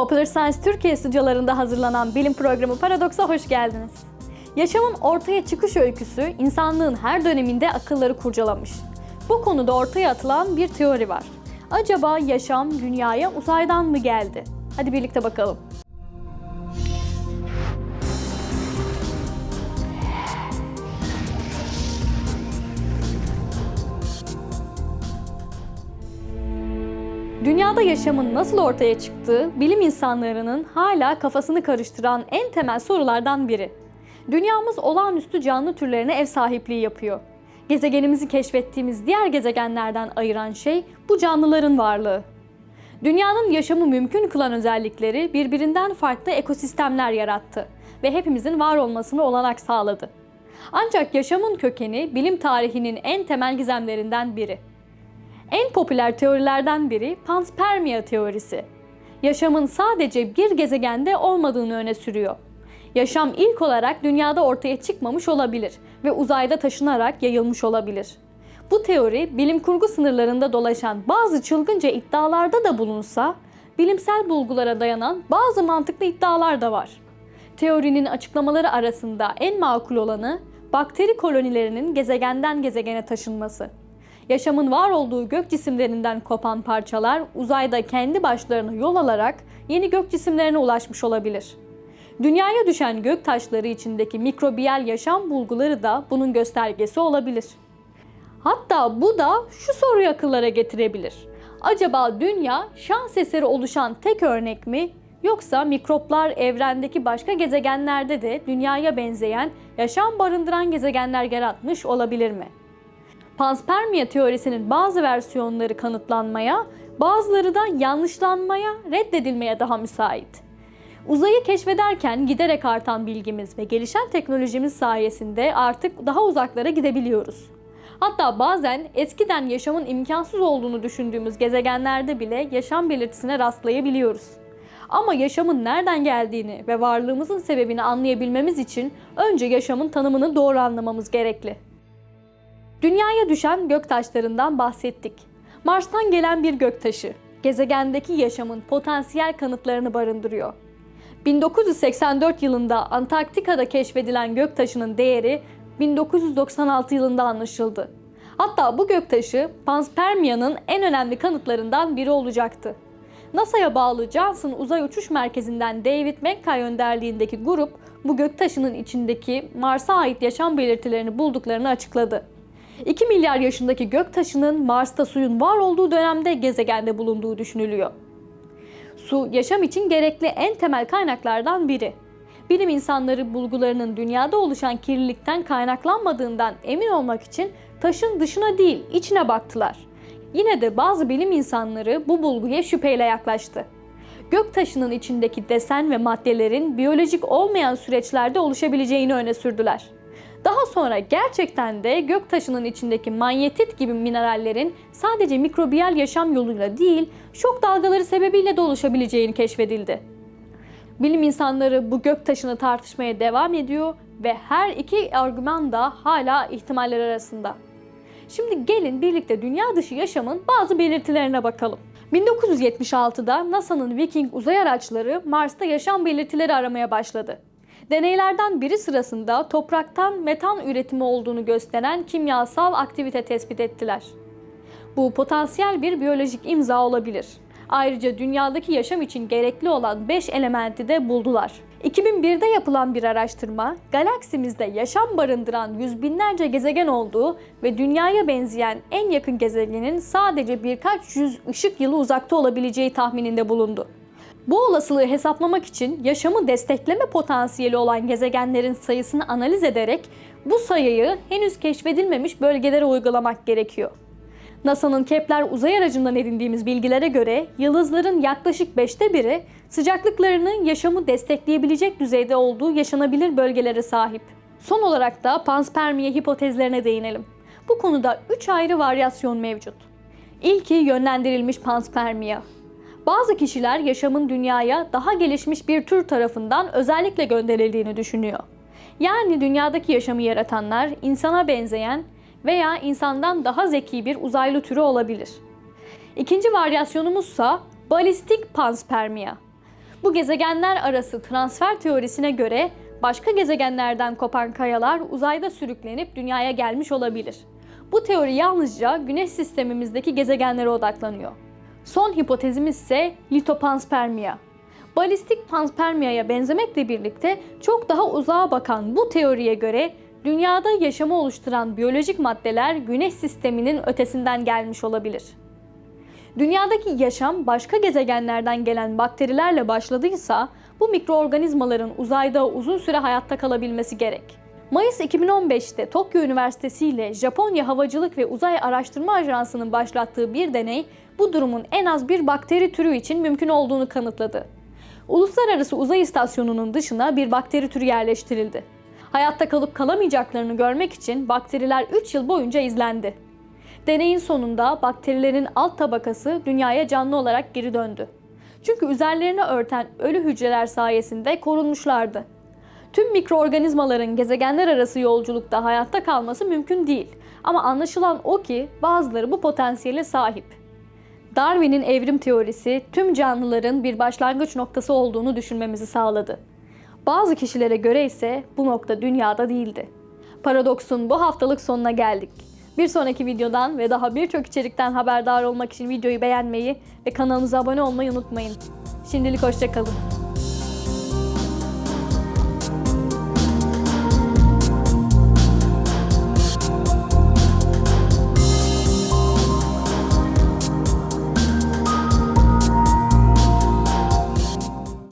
Popular Science Türkiye stüdyolarında hazırlanan bilim programı Paradoks'a hoş geldiniz. Yaşamın ortaya çıkış öyküsü insanlığın her döneminde akılları kurcalamış. Bu konuda ortaya atılan bir teori var. Acaba yaşam dünyaya uzaydan mı geldi? Hadi birlikte bakalım. Dünyada yaşamın nasıl ortaya çıktığı bilim insanlarının hala kafasını karıştıran en temel sorulardan biri. Dünyamız olağanüstü canlı türlerine ev sahipliği yapıyor. Gezegenimizi keşfettiğimiz diğer gezegenlerden ayıran şey bu canlıların varlığı. Dünyanın yaşamı mümkün kılan özellikleri birbirinden farklı ekosistemler yarattı ve hepimizin var olmasına olanak sağladı. Ancak yaşamın kökeni bilim tarihinin en temel gizemlerinden biri. En popüler teorilerden biri panspermia teorisi. Yaşamın sadece bir gezegende olmadığını öne sürüyor. Yaşam ilk olarak dünyada ortaya çıkmamış olabilir ve uzayda taşınarak yayılmış olabilir. Bu teori bilim kurgu sınırlarında dolaşan bazı çılgınca iddialarda da bulunsa, bilimsel bulgulara dayanan bazı mantıklı iddialar da var. Teorinin açıklamaları arasında en makul olanı bakteri kolonilerinin gezegenden gezegene taşınması yaşamın var olduğu gök cisimlerinden kopan parçalar uzayda kendi başlarına yol alarak yeni gök cisimlerine ulaşmış olabilir. Dünyaya düşen gök taşları içindeki mikrobiyal yaşam bulguları da bunun göstergesi olabilir. Hatta bu da şu soruyu akıllara getirebilir. Acaba dünya şans eseri oluşan tek örnek mi yoksa mikroplar evrendeki başka gezegenlerde de dünyaya benzeyen yaşam barındıran gezegenler yaratmış olabilir mi? Panspermia teorisinin bazı versiyonları kanıtlanmaya, bazıları da yanlışlanmaya, reddedilmeye daha müsait. Uzayı keşfederken giderek artan bilgimiz ve gelişen teknolojimiz sayesinde artık daha uzaklara gidebiliyoruz. Hatta bazen eskiden yaşamın imkansız olduğunu düşündüğümüz gezegenlerde bile yaşam belirtisine rastlayabiliyoruz. Ama yaşamın nereden geldiğini ve varlığımızın sebebini anlayabilmemiz için önce yaşamın tanımını doğru anlamamız gerekli. Dünyaya düşen göktaşlarından bahsettik. Mars'tan gelen bir göktaşı, gezegendeki yaşamın potansiyel kanıtlarını barındırıyor. 1984 yılında Antarktika'da keşfedilen göktaşının değeri 1996 yılında anlaşıldı. Hatta bu göktaşı panspermia'nın en önemli kanıtlarından biri olacaktı. NASA'ya bağlı Johnson Uzay Uçuş Merkezi'nden David McKay önderliğindeki grup bu göktaşının içindeki Mars'a ait yaşam belirtilerini bulduklarını açıkladı. 2 milyar yaşındaki göktaşının Mars'ta suyun var olduğu dönemde gezegende bulunduğu düşünülüyor. Su yaşam için gerekli en temel kaynaklardan biri. Bilim insanları bulgularının dünyada oluşan kirlilikten kaynaklanmadığından emin olmak için taşın dışına değil, içine baktılar. Yine de bazı bilim insanları bu bulguya şüpheyle yaklaştı. Göktaşının içindeki desen ve maddelerin biyolojik olmayan süreçlerde oluşabileceğini öne sürdüler. Daha sonra gerçekten de göktaşının içindeki manyetit gibi minerallerin sadece mikrobiyal yaşam yoluyla değil, şok dalgaları sebebiyle de oluşabileceğini keşfedildi. Bilim insanları bu göktaşını tartışmaya devam ediyor ve her iki argüman da hala ihtimaller arasında. Şimdi gelin birlikte dünya dışı yaşamın bazı belirtilerine bakalım. 1976'da NASA'nın Viking uzay araçları Mars'ta yaşam belirtileri aramaya başladı. Deneylerden biri sırasında topraktan metan üretimi olduğunu gösteren kimyasal aktivite tespit ettiler. Bu potansiyel bir biyolojik imza olabilir. Ayrıca dünyadaki yaşam için gerekli olan 5 elementi de buldular. 2001'de yapılan bir araştırma, galaksimizde yaşam barındıran yüz binlerce gezegen olduğu ve dünyaya benzeyen en yakın gezegenin sadece birkaç yüz ışık yılı uzakta olabileceği tahmininde bulundu. Bu olasılığı hesaplamak için yaşamı destekleme potansiyeli olan gezegenlerin sayısını analiz ederek bu sayıyı henüz keşfedilmemiş bölgelere uygulamak gerekiyor. NASA'nın Kepler uzay aracından edindiğimiz bilgilere göre yıldızların yaklaşık 5'te biri sıcaklıklarının yaşamı destekleyebilecek düzeyde olduğu yaşanabilir bölgelere sahip. Son olarak da panspermiye hipotezlerine değinelim. Bu konuda 3 ayrı varyasyon mevcut. İlki yönlendirilmiş panspermiya. Bazı kişiler yaşamın dünyaya daha gelişmiş bir tür tarafından özellikle gönderildiğini düşünüyor. Yani dünyadaki yaşamı yaratanlar insana benzeyen veya insandan daha zeki bir uzaylı türü olabilir. İkinci varyasyonumuzsa balistik panspermia. Bu gezegenler arası transfer teorisine göre başka gezegenlerden kopan kayalar uzayda sürüklenip dünyaya gelmiş olabilir. Bu teori yalnızca güneş sistemimizdeki gezegenlere odaklanıyor. Son hipotezimiz ise litopanspermia. Balistik panspermiaya benzemekle birlikte çok daha uzağa bakan bu teoriye göre dünyada yaşamı oluşturan biyolojik maddeler güneş sisteminin ötesinden gelmiş olabilir. Dünyadaki yaşam başka gezegenlerden gelen bakterilerle başladıysa bu mikroorganizmaların uzayda uzun süre hayatta kalabilmesi gerek. Mayıs 2015'te Tokyo Üniversitesi ile Japonya Havacılık ve Uzay Araştırma Ajansı'nın başlattığı bir deney bu durumun en az bir bakteri türü için mümkün olduğunu kanıtladı. Uluslararası Uzay İstasyonu'nun dışına bir bakteri türü yerleştirildi. Hayatta kalıp kalamayacaklarını görmek için bakteriler 3 yıl boyunca izlendi. Deneyin sonunda bakterilerin alt tabakası dünyaya canlı olarak geri döndü. Çünkü üzerlerini örten ölü hücreler sayesinde korunmuşlardı. Tüm mikroorganizmaların gezegenler arası yolculukta hayatta kalması mümkün değil. Ama anlaşılan o ki bazıları bu potansiyele sahip. Darwin'in evrim teorisi tüm canlıların bir başlangıç noktası olduğunu düşünmemizi sağladı. Bazı kişilere göre ise bu nokta dünyada değildi. Paradoks'un bu haftalık sonuna geldik. Bir sonraki videodan ve daha birçok içerikten haberdar olmak için videoyu beğenmeyi ve kanalımıza abone olmayı unutmayın. Şimdilik hoşçakalın.